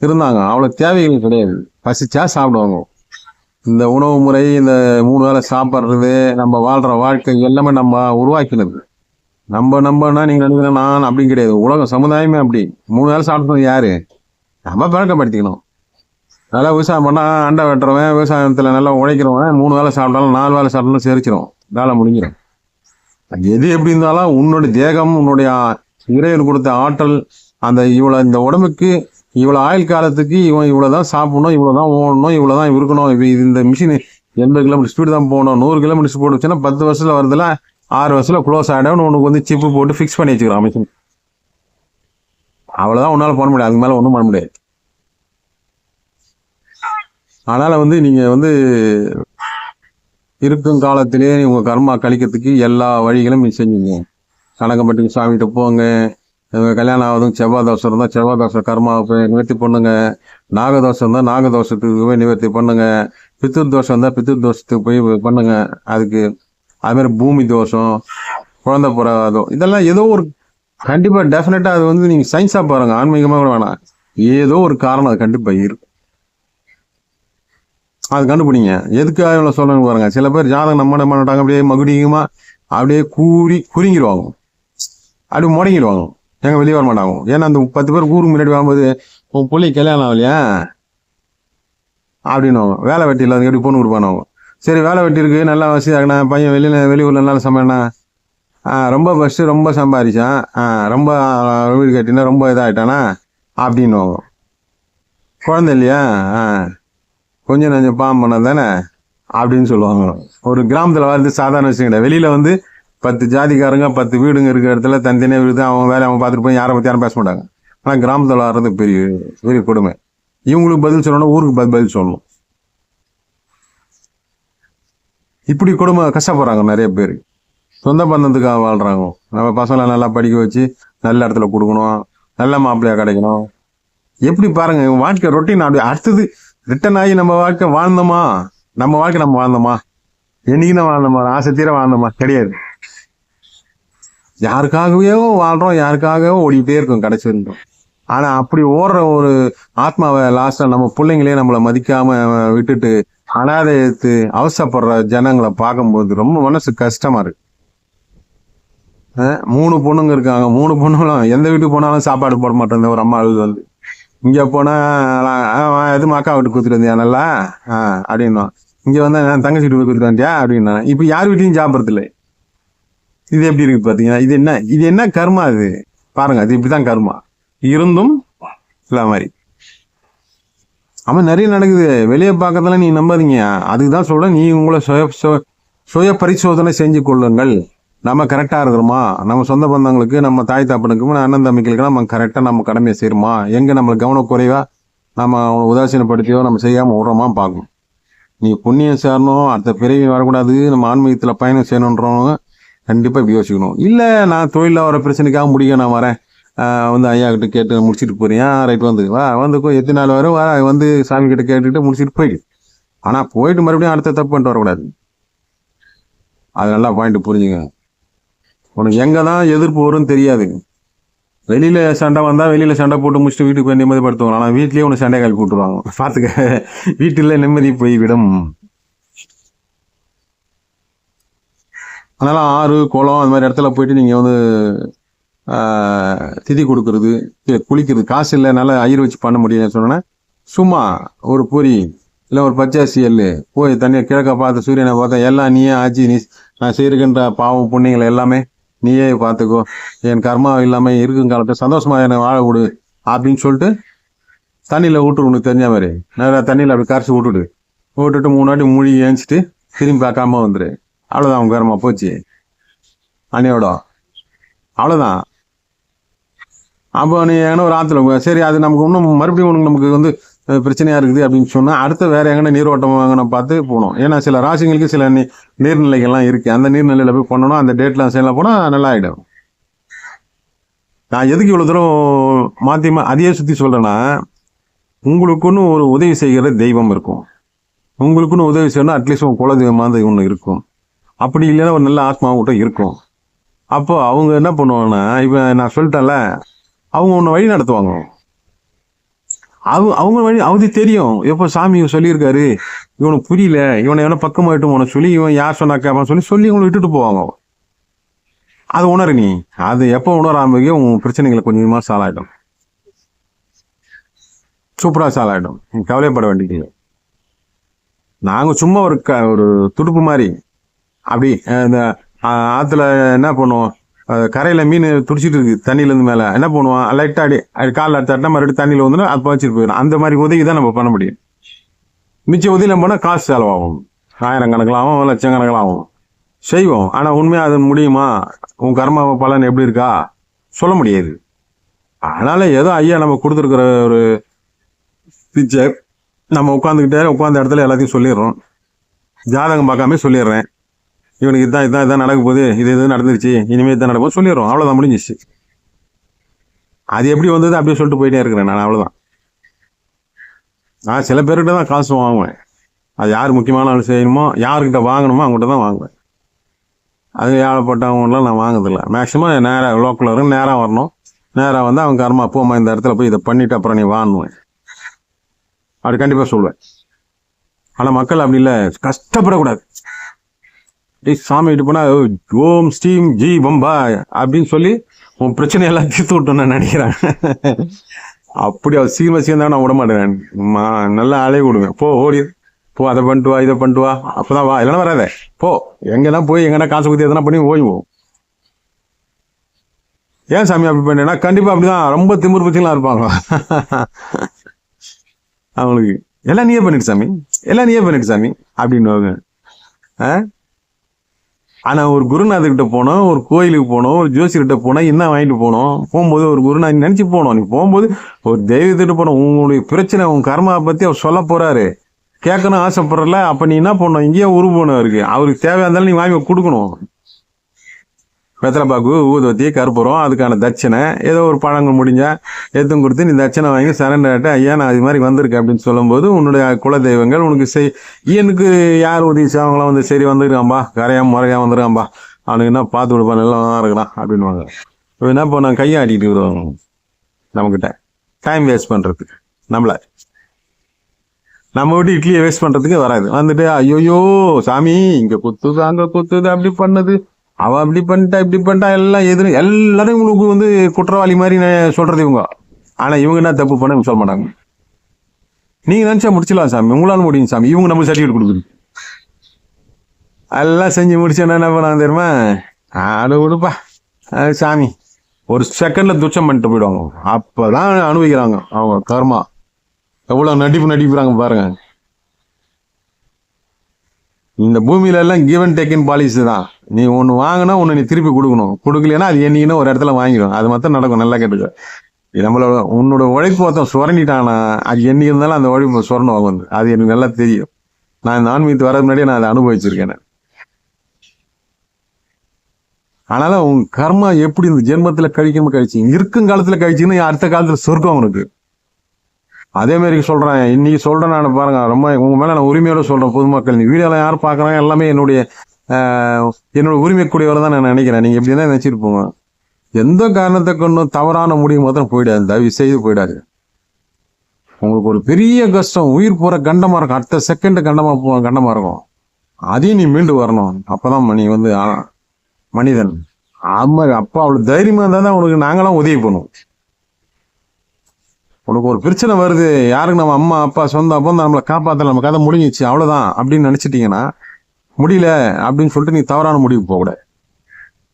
Speaker 1: இருந்தாங்க. அவ்வளோ தேவைகள் கிடையாது. பசிச்சா சாப்பிடுவாங்க. இந்த உணவு முறை இந்த மூணு வேளை சாப்பிட்றது நம்ம வாழ்கிற வாழ்க்கை எல்லாமே நம்ம உருவாக்கினது. நம்ம நம்பனா நீங்க நினைக்கிற நான் அப்படின்னு கிடையாது. உலகம் சமுதாயமே அப்படி. மூணு வேளை சாப்பிட்டோம் யாரு? நம்ம பழக்கப்படுத்திக்கணும். நல்லா விவசாயம் பண்ணா அண்டை வெட்டுறவன் விவசாயத்துல நல்லா உழைக்கிறவன் மூணு வேளை சாப்பிட்டாலும் நாலு வேலை சாப்பிட்டாலும் செரிச்சிரும். வேலை முடிஞ்சிடும் எது எப்படி இருந்தாலும் உன்னுடைய தேகம் உன்னுடைய இறைவன் கொடுத்த ஆற்றல் அந்த இவ்வளோ இந்த உடம்புக்கு இவ்வளவு ஆயுள் காலத்துக்கு இவன் இவ்வளவுதான் சாப்பிடணும் இவ்வளவுதான் ஓடணும் இவ்வளோ தான் இருக்கணும். இப்ப இது இந்த மிஷின் எண்பது கிலோமீட்டர் ஸ்பீடு தான் போகணும். நூறு கிலோமீட்டர் ஸ்பீடு வச்சுன்னா பத்து வருஷத்துல வருதுல ஆறு வருஷத்தில் க்ளோஸ் ஆகிடும் உனக்கு வந்து சிப்பு போட்டு ஃபிக்ஸ் பண்ணி வச்சுக்கிறான் மிஷின் அவ்வளோதான் உன்னால் பண்ண முடியாது. அதுக்கு மேலே ஒன்றும் பண்ண முடியாது. அதனால் வந்து நீங்கள் வந்து இருக்கும் காலத்திலே உங்கள் கர்மா கழிக்கிறதுக்கு எல்லா வழிகளும் நீங்க செஞ்சீங்க. கணக்கம்பட்டிக்கு சாமிகிட்ட போங்க. கல்யாணம் ஆகுதும் செவ்வாய் தோசை இருந்தால் செவ்வாய் தோசை கர்மாவை போய் நிவர்த்தி பண்ணுங்க. நாகதோஷம் இருந்தால் நாகதோஷத்துக்கு போய் நிவர்த்தி பண்ணுங்க. பித்திரு தோஷம் இருந்தால் பித்திரு தோஷத்துக்கு போய் பண்ணுங்க. அதுக்கு அதுமாதிரி பூமி தோஷம் குழந்த பிறகாதோ இதெல்லாம் ஏதோ ஒரு கண்டிப்பாக டெஃபினட்டாக அது வந்து நீங்கள் சயின்ஸாக பாருங்கள் ஆன்மீகமாக கூட வேணாம். ஏதோ ஒரு காரணம் அது கண்டிப்பாக இருக்கு அது கண்டுபிடிங்க. எதுக்காக இவ்வளோ சொல்கிறேன்னு பாருங்க. சில பேர் ஜாதகம் நம்ம என்ன மாட்டாங்க அப்படியே மகுடிகமாக அப்படியே கூறி குறுங்கிடுவாங்க. அப்படியே முடங்கிடுவாங்க. எங்க வெளியே வர மாட்டாங்க. ஏன்னா அந்த பத்து பேர் ஊருக்கு முன்னாடி வரும்போது உன் பிள்ளை கல்யாணம் ஆகலையா? அப்படின்னு வேலை வெட்டி இல்லாத எப்படி பொண்ணு கொடுப்பானவங்க? சரி வேலை வெட்டியிருக்கு நல்லா வசதியாகண்ணா பையன் வெளியில் வெளியூர்ல நல்லா சமையனா ரொம்ப ஃபஸ்ட்டு ரொம்ப சம்பாதிச்சான் ஆ, ரொம்ப வீடு கட்டினா ரொம்ப இதாகிட்டானா அப்படின்னு குழந்தை இல்லையா? ஆ கொஞ்சம் நஞ்சம் பாம்பு பண்ண தானே? அப்படின்னு சொல்லுவாங்க. ஒரு கிராமத்தில் வந்து சாதாரண விஷயம் கிடையாது. வெளியில் வந்து பத்து ஜாதிக்காரங்க பத்து வீடுங்க இருக்கிற இடத்துல தனித்தனியாக வீடு அவன் வேலை அவன் பார்த்துட்டு போய் யாரை பற்றி யாரும் பேச மாட்டாங்க. ஆனால் கிராமத்தில் வர்றது பெரிய பெரிய கொடுமை. இவங்களுக்கு பதில் சொல்லணும் ஊருக்கு பதில் சொல்லணும் இப்படி குடும்பம் கஷ்டப்படுறாங்க நிறைய பேர். சொந்த பந்தத்துக்காக வாழ்றாங்க. நம்ம பசங்களை நல்லா படிக்க வச்சு நல்ல இடத்துல கொடுக்கணும். நல்ல மாப்பிள்ளையாக கிடைக்கணும். எப்படி பாருங்க இவன் வாழ்க்கை ரொட்டீன் அப்படி அடுத்தது ரிட்டர்ன் ஆகி நம்ம வாழ்க்கை வாழ்ந்தோமா? நம்ம வாழ்க்கை நம்ம வாழ்ந்தோமா? என்னைக்கு தான் வாழ்ந்தோமா? ஆசை தீர வாழ்ந்தோமா? கிடையாது. யாருக்காகவே வாழ்றோம் யாருக்காகவோ ஓடிக்கிட்டே இருக்கும் கடைசி வரைக்கும். ஆனா அப்படி ஓடுற ஒரு ஆத்மாவை லாஸ்ட்டாக நம்ம பிள்ளைங்களே நம்மளை மதிக்காம விட்டுட்டு அனாதையத்து அவசப்படுற ஜனங்களை பார்க்கும்போது ரொம்ப மனசு கஷ்டமாக இருக்கு. மூணு பொண்ணுங்க இருக்காங்க. மூணு பொண்ணுங்களும் எந்த வீட்டுக்கு போனாலும் சாப்பாடு போட மாட்டேங்குது. ஒரு அம்மா அழுது வந்து. இங்கே போனால் "ஆ, எதுவும் அக்கா வீட்டுக்கு கொடுத்துட்டு வந்தியா நல்லா? ஆ அப்படின்னா. இங்கே வந்து நான் தங்கச்சி வீட்டுக்கு கொடுத்துட்டு வந்தியா? அப்படின்னா. இப்போ யார் வீட்லையும் சாப்பிட்றது இல்லை இது எப்படி இருக்கு பார்த்தீங்கன்னா இது என்ன இது என்ன கர்மா இது? பாருங்க இப்படி தான் கர்மா. இருந்தும் இல்லை மாதிரி ஆமாம் நிறைய நடக்குது. வெளியே பார்க்கறதெல்லாம் நீ நம்பாதீங்க. அதுக்கு தான் சொல்கிறேன் நீ உங்களை சுய சுய பரிசோதனை செஞ்சு கொள்ளுங்கள். நம்ம கரெக்டாக இருக்கிறோமா? நம்ம சொந்த பந்தங்களுக்கு நம்ம தாய் தாப்பனுக்கும் அண்ணன் தம்பிகளுக்கு நம்ம கரெக்டாக நம்ம கடமையை செய்யறோமா? எங்கே நம்மளுக்கு கவனக்குறைவாக நம்ம உதாசீனப்படுத்தியோ நம்ம செய்யாமல் விடுறோமா பார்க்கணும். நீ புண்ணியம் சேரணும் அடுத்த பிறவி வரக்கூடாது நம்ம ஆன்மீகத்தில் பயணம் செய்யணுன்றவங்க கண்டிப்பாக இப்படி யோசிக்கணும். இல்லை நான் தொழிலில் வர பிரச்சனைக்காக முடியும் நான் வரேன். வந்து ஐயா கிட்ட கேட்டு முடிச்சுட்டு போறியா? ரைட் வந்து. வா வந்து எத்தனை நாள் வரும்? வா வந்து சாமி கிட்ட கேட்டுக்கிட்டு முடிச்சுட்டு போயிடு. ஆனால் போயிட்டு மறுபடியும் அடுத்த தப்பு பண்ணிட்டு வரக்கூடாது. அது நல்லா பாயிண்ட் புரிஞ்சுங்க. உனக்கு எங்கே தான் எதிர்ப்பு வரும்னு தெரியாது. வெளியில் சண்டை வந்தால் வெளியில் சண்டை போட்டு முடிச்சுட்டு வீட்டுக்கு போய் நிம்மதிப்படுத்துவாங்க ஆனால் வீட்லேயே உனக்கு சண்டை கால் விட்டுருவாங்க பார்த்துக்க வீட்டில் நிம்மதி போய்விடும் அதனால் ஆறு குளம் அந்த மாதிரி இடத்துல போயிட்டு நீங்கள் வந்து திதி கொடுக்கறது குளிக்கிறது. காசு இல்லைனால ஐயர் வச்சு பண்ண முடியலன்னு சொன்னோன்னா சும்மா ஒரு பொறி இல்லை ஒரு பச்சாசி எள்ளு போய் தண்ணியை கிழக்க பார்த்து சூரியனை பார்த்தா எல்லாம் நீயே ஆச்சு நீ நான் செய்யிருக்கின்ற பாவம் புண்ணியங்களை எல்லாமே நீயே பார்த்துக்கோ. என் கர்மா இல்லாமல் இருக்கும் காலத்தை சந்தோஷமாக என்னை வாழ விடு அப்படின்னு சொல்லிட்டு தண்ணியில் விட்டுரு உனக்கு தெரிஞ்ச மாதிரி. நல்லா தண்ணியில் அப்படி கரைச்சி விட்டுடு. விட்டுட்டு மூணு வாட்டி மூழ்கி ஏஞ்சிட்டு திரும்பி பார்க்காம வந்துடு அவ்வளோதான் உன் கர்மா போச்சு. அன்னையோட. அவ்வளோதான் அப்போ நீ ஏன்னா ஒரு ஆற்றுல சரி அது நமக்கு இன்னும் மறுபடியும் ஒன்று நமக்கு வந்து பிரச்சனையாக இருக்குது அப்படின்னு சொன்னால் அடுத்து வேறு எங்கன்னா நீரோட்டம் வாங்கின பார்த்து போகணும். ஏன்னா சில ராசிங்களுக்கு சில நீ நீர்நிலைகள்லாம் இருக்குது அந்த நீர்நிலையில் போய் பண்ணணும் அந்த டேட்லாம் செய்யலாம் போனால் நல்லா ஆகிடும் நான் எதுக்கு இவ்வளோ தூரம் மாற்றி மா- அதையே சுற்றி சொல்கிறேன்னா உங்களுக்குன்னு ஒரு உதவி செய்கிற தெய்வம் இருக்கும். உங்களுக்குன்னு உதவி செய்யணும் அட்லீஸ்ட் உங்க குலதெய்வமானது ஒன்று இருக்கும். அப்படி இல்லைன்னா ஒரு நல்ல ஆத்மா இருக்கும். அப்போது அவங்க என்ன பண்ணுவாங்கன்னா இப்போ நான் சொல்லிட்டேன்ல அவங்க உன்னை வழி நடத்துவாங்க. அவங்க அவங்க வழி அவதி தெரியும். எப்போ சாமி சொல்லியிருக்காரு? இவனுக்கு புரியல. இவனை எவனை பக்கமாயிட்டும் உனக்கு சொல்லி இவன் யார் சொன்னா கேட்பான்னு சொல்லி சொல்லி இவங்களை விட்டுட்டு போவாங்க அது உணரு நீ. அது எப்போ உணர ஆரம்பிக்கோ உன் பிரச்சனைகளை கொஞ்சமாக சாலாயிடும் சூப்பராக சாலாயிடும் கவலைப்பட வேண்டியது நாங்கள் சும்மா ஒரு க ஒரு துடுப்பு மாதிரி. அப்படி இந்த ஆற்றுல என்ன பண்ணுவோம்? கரையில் மீன் துடிச்சிட்டு இருக்கு தண்ணியிலேருந்து மேலே. என்ன பண்ணுவோம் லைட்டாக அடி அது காலில் தட்டினா மறுபடியும் தண்ணியில் வந்து அது வச்சுட்டு போயிடும். அந்த மாதிரி உதவி தான் நம்ம பண்ண முடியும். மிச்ச உதவி நம்ம பண்ணால் காசு செலவாகும். ஆயிரம் கணக்கில் ஆகும் லட்சக்கணக்கில் ஆகும். செய்வோம். ஆனால் உண்மையாக அது முடியுமா? உன் கர்ம பலன் எப்படி இருக்கா? சொல்ல முடியாது. அதனால் ஏதோ ஐயா நம்ம கொடுத்துருக்குற ஒரு பிக்சர் நம்ம உட்காந்துக்கிட்டே உட்காந்த இடத்துல எல்லாத்தையும் சொல்லிடுறோம். ஜாதகம் பார்க்காம சொல்லிடுறேன். இவனுக்கு இதான் இதான் இதான் நடக்க போகுது. இது இது நடந்துருச்சு. இனிமேல் இதான் நடக்கும் சொல்லிடுறோம். அவ்வளோதான் முடிஞ்சிச்சு அது எப்படி வந்தது அப்படியே சொல்லிட்டு போயிட்டே இருக்கிறேன் நான். அவ்வளோதான் நான் சில பேர்கிட்ட தான் காசு வாங்குவேன். அது யார் முக்கியமான ஆள் செய்யணுமோ யாருக்கிட்ட வாங்கணுமோ அவங்ககிட்ட தான் வாங்குவேன். அது ஏழப்பட்டவங்களாம் நான் வாங்குறதில்ல. மேக்ஸிமம் நேராக லோக்கலில் வரும் நேராக வரணும். நேராக வந்து அவங்க கர்மா போமா இந்த இடத்துல போய் இதை பண்ணிவிட்டு அப்புறம் நீ வாங்குவேன் அப்படி கண்டிப்பாக சொல்லுவேன் ஆனால் மக்கள் அப்படி இல்லை. கஷ்டப்படக்கூடாது. டே சாமி கிட்ட போனால் ஓம் ஸ்டீம் ஜி பம்பா அப்படின்னு சொல்லி உன் பிரச்சனையெல்லாம் தீர்த்து விட்டோன்னு நான் நினைக்கிறேன். அப்படி அவர் சீக்கிரமாக சீக்கிரம் நான் விட மாட்டேன். மா நல்லா அலைய விடுவேன் போ ஓடி. போ அதை பண்ணிட்டு வா இதை பண்ணிட்டு வா. அப்பதான் வா. இல்லைன்னா வராதே. போ. எங்கேனா போய் எங்கன்னா காசு கொடுத்து எதனா பண்ணி ஓய்வோம் ஏன் சாமி அப்படி பண்ணேன்னா அப்படி அப்படிதான். ரொம்ப திமிரு பச்சிலாம் இருப்பாங்க. அவங்களுக்கு எல்லாம் நீயே பண்ணிட்டு சாமி. எல்லாம் நீயே பண்ணிட்டு சாமி. அப்படின்னு ஆ? ஆனால் ஒரு குருநாதர்கிட்ட போனோம் ஒரு கோயிலுக்கு போனோம் ஒரு ஜோசியர்கிட்ட போனோம் என்ன வாங்கிட்டு போனோம்? போகும்போது ஒரு குருநாதர் நினச்சி போனோம். நீ போகும்போது ஒரு தெய்வத்திட்ட போனோம். உங்களுடைய பிரச்சனை உன் கர்மாவை பற்றி அவர் சொல்ல போகிறாரு கேட்கணும் ஆசைப்படுறல. அப்போ நீ என்ன பண்ணணும்? இங்கேயே உரு போகணும் அவருக்கு தேவையாக இருந்தாலும் நீ வாங்கி கொடுக்கணும். வெத்தலைப்பாக்கு ஊதுவத்தி கற்பூரம் அதுக்கான தட்சணை ஏதோ ஒரு பழங்கள் முடிஞ்சால் எதுவும் கொடுத்து நீ தட்சணை வாங்கி சரண்டர் ஆகிட்டு ஐயா நான் இது மாதிரி வந்திருக்கேன் அப்படின்னு சொல்லும்போது உன்னுடைய குல தெய்வங்கள் உனக்கு செய் எனக்கு யார் உதவி செய்வாங்களாம் வந்து சரி வந்துருக்காம்பா கரையாம் முறையாக வந்துருக்காம்பா அவனுக்கு என்ன பார்த்து விடுப்பா நல்லா இருக்கிறான் அப்படின்வாங்க இப்போ என்ன பண்ண கையை ஆட்டிட்டு வருவாங்க நம்மக்கிட்ட டைம் வேஸ்ட் பண்ணுறதுக்கு நம்மளை. நம்ம விட்டு இட்லியை வேஸ்ட் பண்ணுறதுக்கு வராது. வந்துட்டு ஐயோயோ சாமி இங்கே குத்துது அங்கே குத்துது அப்படி பண்ணுது. அவ அப்படி பண்ணிட்டா இப்படி பண்ணிட்டா எல்லாம் எதிர எல்லாரும் இவங்களுக்கு வந்து குற்றவாளி மாதிரி நான் சொல்றது இவங்க. ஆனா இவங்க என்ன தப்பு பண்ண சொல்ல மாட்டாங்க. நீங்க நினைச்சா முடிச்சிடலாம் சாமி. உங்களால முடியும் சாமி. இவங்க நம்ம சர்டிஃபிகேட் கொடுக்குது. எல்லாம் செஞ்சு முடிச்சு என்ன பண்ணாங்க தெரியுமா? ஆடு விடுப்பா அது சாமி. ஒரு செகண்டில் துச்சம் பண்ணிட்டு போயிடுவாங்க. அப்போ தான் அனுபவிக்கிறாங்க. அவங்க கர்மா. எவ்வளோ நடிப்பு நடிப்புறாங்க பாருங்க. இந்த பூமியில எல்லாம் கிவன் டேக்கின் பாலிசி தான். நீ ஒன்று வாங்கினா ஒன்று நீ திருப்பி கொடுக்கணும். கொடுக்கலன்னா அது என்னைக்குன்னு ஒரு இடத்துல வாங்கிடும். அது மட்டும் நடக்கும் நல்லா கேட்டுக்க. நம்மளோட உன்னோட உழைப்பு ஒருத்தன் சுரண்டிட்டானா அது என்னைக்கு இருந்தாலும் அந்த உழைப்பு சுரணும் வந்து அது எனக்கு நல்லா தெரியும். நான் இந்த ஆன்மீகத்து வரது முன்னாடியே நான் அதை அனுபவிச்சிருக்கேன் அதனால உன் கர்மா எப்படி இந்த ஜென்மத்தில் கழிக்காம கழிச்சு இருக்கும் காலத்தில் கழிச்சிங்கன்னா அடுத்த காலத்தில் சொர்க்கம் உனக்கு. அதே மாதிரி இன்றைக்கி சொல்கிறேன் நான் பாருங்கள் ரொம்ப உங்கள் மேலே நான் உரிமையோட சொல்கிறேன் பொதுமக்கள். இந்த வீடியோலாம் யார் பார்க்குறாங்க எல்லாமே என்னுடைய என்னோடய என்னோட தான் நான் நினைக்கிறேன். நீங்கள் இப்படி தான் நினைச்சிட்டு போங்க. எந்த காரணத்தை கொண்டும் தவறான முடிவு மாத்திரம் போயிடாது. தயவு செய்து போயிடாது. உங்களுக்கு ஒரு பெரிய கஷ்டம் உயிர் போகிற கண்டமாக இருக்கும். அடுத்த செகண்டு கண்டமாக போ கண்டமாக இருக்கும். அதையும் நீ மீண்டு வரணும். அப்பதான் நீ வந்து ஆ, மனிதன். மாதிரி அப்பா அவ்வளோ தைரியமாக இருந்தால் தான் உனக்கு நாங்களாம் உதவி பண்ணுவோம். உனக்கு ஒரு பிரச்சனை வருது யாருக்கு நம்ம அம்மா அப்பா சொந்த அப்பா நம்மளை காப்பாத்தல நம்ம கதை முடிஞ்சிச்சு அவ்வளோதான் அப்படின்னு நினச்சிட்டிங்கன்னா முடியல அப்படின்னு சொல்லிட்டு நீ தவறான முடிவு போகக்கூடாது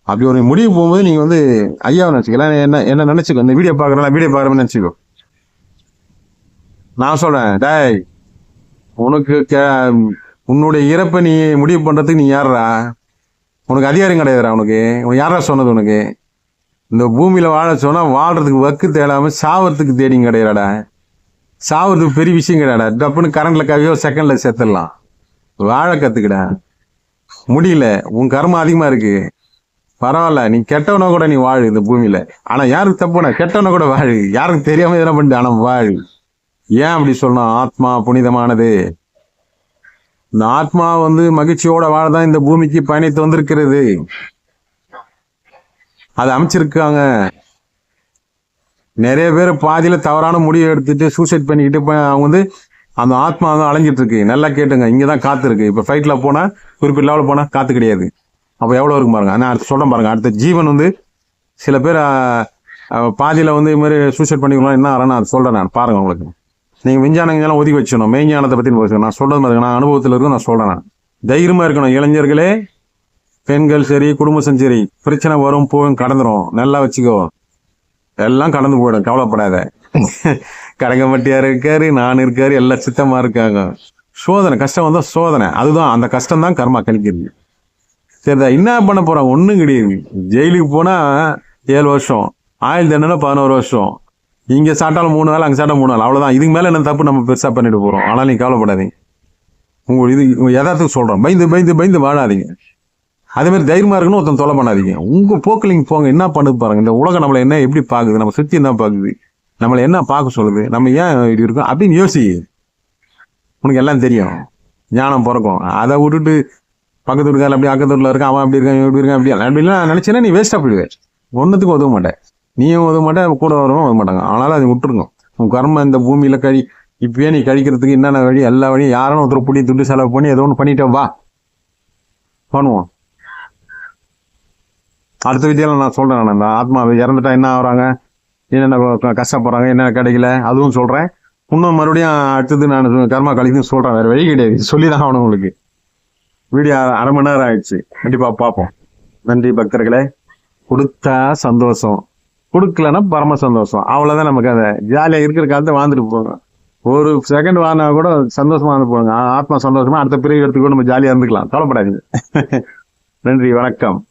Speaker 1: அப்படி ஒரு முடிவு போகும்போது நீங்கள் வந்து ஐயாவை நினச்சிக்கலாம் என்ன என்ன நினச்சிக்கோ இந்த வீடியோ பார்க்குறேன் வீடியோ பாக்குறேன்னு நினச்சிக்கோ. நான் சொல்கிறேன் டேய் உனக்கு கே- உன்னுடைய இறப்பை நீ முடிவு பண்ணுறதுக்கு நீ யாரா உனக்கு அதிகாரம் கிடையாதுடா உனக்கு. உனக்கு யாரா சொன்னது உனக்கு? இந்த பூமியில் வாழ சொன்னால் வாழ்கிறதுக்கு வக்கு தேடாமல் சாவறதுக்கு தேடிங்க கிடையாடா சாவறதுக்கு பெரிய விஷயம் கிடையாடா டப்புன்னு கரண்டில் கவியோ செகண்டில் செத்துடலாம் வாழ கத்துக்கடா. முடியல. உன் கர்மம் அதிகமாக இருக்குது பரவாயில்ல. நீ கெட்டவன கூட நீ வாழு இந்த பூமியில். ஆனால் யாருக்கு தப்புனா கெட்டவன கூட வாழு. யாருக்கு தெரியாமல் எதனா பண்ணிட்டு ஆனால் வாழு. ஏன் அப்படி சொல்லணும் ஆத்மா புனிதமானது. இந்த ஆத்மா வந்து மகிழ்ச்சியோட வாழதான் இந்த பூமிக்கு பயணித்து வந்திருக்கிறது. அது அமைச்சிருக்காங்க. நிறைய பேர் பாதியில் தவறான முடிவு எடுத்துட்டு சூசைட் பண்ணிக்கிட்டு அவங்க வந்து அந்த ஆத்மா வந்து அலைஞ்சிட்டு இருக்கு. நல்லா கேட்டுங்க. இங்கே தான் காத்து இருக்கு. இப்போ ஃப்ளைட்டில் போனால் குறிப்பிட்ட லெவலில் போனால் காத்து கிடையாது. அப்போ எவ்வளோ இருக்கும் பாருங்க. நான் அடுத்து சொல்றேன் பாருங்க. அடுத்த ஜீவன் வந்து சில பேர் பாதியில் வந்து இது மாதிரி சூசைட் பண்ணிக்கலாம் என்ன ஆறேன்னு அது சொல்கிறேன் நான். பாருங்க உங்களுக்கு. நீங்கள் விஞ்ஞானங்கெல்லாம் ஒதுக்கி வச்சிடணும் மெய்ஞானத்தை பற்றி நான் சொல்கிறது மாதிரி நான் அனுபவத்தில் இருக்கும் நான் சொல்கிறேன் நான். தைரியமாக இருக்கணும். இளைஞர்களே பெண்கள் சரி குடும்பம் சரி பிரச்சனை வரும் போகும் கடந்துடும் நல்லா வச்சுக்கோ. எல்லாம் கடந்து போயிடும் கவலைப்படாத. கடங்கம்பட்டியார் இருக்காரு நான் இருக்காரு எல்லாம் சித்தமாக இருக்காங்க. சோதனை கஷ்டம் வந்தால் சோதனை. அதுதான் அந்த கஷ்டம் தான் கர்மா கழிக்கிறது. சரிதா என்ன பண்ண போறாங்க ஒன்றும் கிடையாது. ஜெயிலுக்கு போனால் ஏழு வருஷம் ஆயுள் தண்டனை பதினோரு வருஷம். இங்கே சாப்பிட்டாலும் மூணு நாள் அங்கே சாப்பிட்டா மூணு நாள். அவ்வளோதான் இதுக்கு மேலே என்ன தப்பு நம்ம பெருசாக பண்ணிட்டு போகிறோம் ஆனால் நீ கவலைப்படாதீங்க. உங்கள் இது உங்க யதார்த்தத்துக்கு சொல்கிறோம் பயந்து பயந்து பயந்து வாழாதீங்க. அதே மாதிரி தைரியமா இருக்கணும் ஒருத்தன் தொலை பண்ணாதீங்க. உங்கள் போக்கில் நீங்கள் போங்க. என்ன பண்ணுது பாருங்கள் இந்த உலகம் நம்மளை என்ன எப்படி பார்க்குது? நம்ம சுற்றி என்ன பார்க்குது? நம்மளை என்ன பார்க்க சொல்லுது? நம்ம ஏன் இப்படி இருக்கோம்? அப்படின்னு யோசி. உனக்கு எல்லாம் தெரியும். ஞானம் பிறக்கும். அதை விட்டுட்டு பக்கத்து வீட்டுக்காரர் அப்படி அக்கத்து வீட்டில் இருக்கான் அவன் அப்படி இருக்கான் இப்படி இருக்கான் அப்படி அப்படிலாம் நினச்சினா நீ வேஸ்ட்டாக போயிடுவேன். ஒன்றுத்துக்கும் உதவ மாட்டேன். நீயும் உதவ மாட்டேன் கூட வரவும் உதவ மாட்டாங்க. அதனால அதை விட்டுருக்கோம் உன் கர்மம் இந்த பூமியில் கழி இப்பயே நீ கழிக்கிறதுக்கு என்னென்ன வழி? எல்லா வழியும் யாரும் ஒருத்தர் புள்ளி துண்டு செலவு பண்ணி ஏதோ ஒன்று பண்ணிட்டே வா. பண்ணுவோம். அடுத்த வீடியோல நான் சொல்கிறேன் நான். இந்த ஆத்மா இறந்துட்டா என்ன ஆகுறாங்க? என்னென்ன கஷ்டப்படுறாங்க? என்ன கிடைக்கல? அதுவும் சொல்கிறேன் இன்னும் மறுபடியும் அடுத்தது நான் கர்மா கழிக்கும் சொல்கிறேன் வேறு வழி கிடையாது. சொல்லி தான் ஆகணும் உங்களுக்கு. வீடியோ அரை மணி நேரம் ஆயிடுச்சு. கண்டிப்பாக பார்ப்போம். நன்றி பக்தர்களே. கொடுத்தா சந்தோஷம். கொடுக்கலன்னா பரம சந்தோஷம். அவ்வளோதான் நமக்கு அதை ஜாலியாக இருக்கிற காலத்தை வாழ்ந்துட்டு போங்க. ஒரு செகண்ட் வாங்கினா கூட சந்தோஷமா இருந்து போங்க. ஆத்மா சந்தோஷமா அடுத்த பிறகு எடுத்துக்கூட நம்ம ஜாலியாக இருந்துக்கலாம். கவலைப்படாதீங்க. நன்றி வணக்கம்.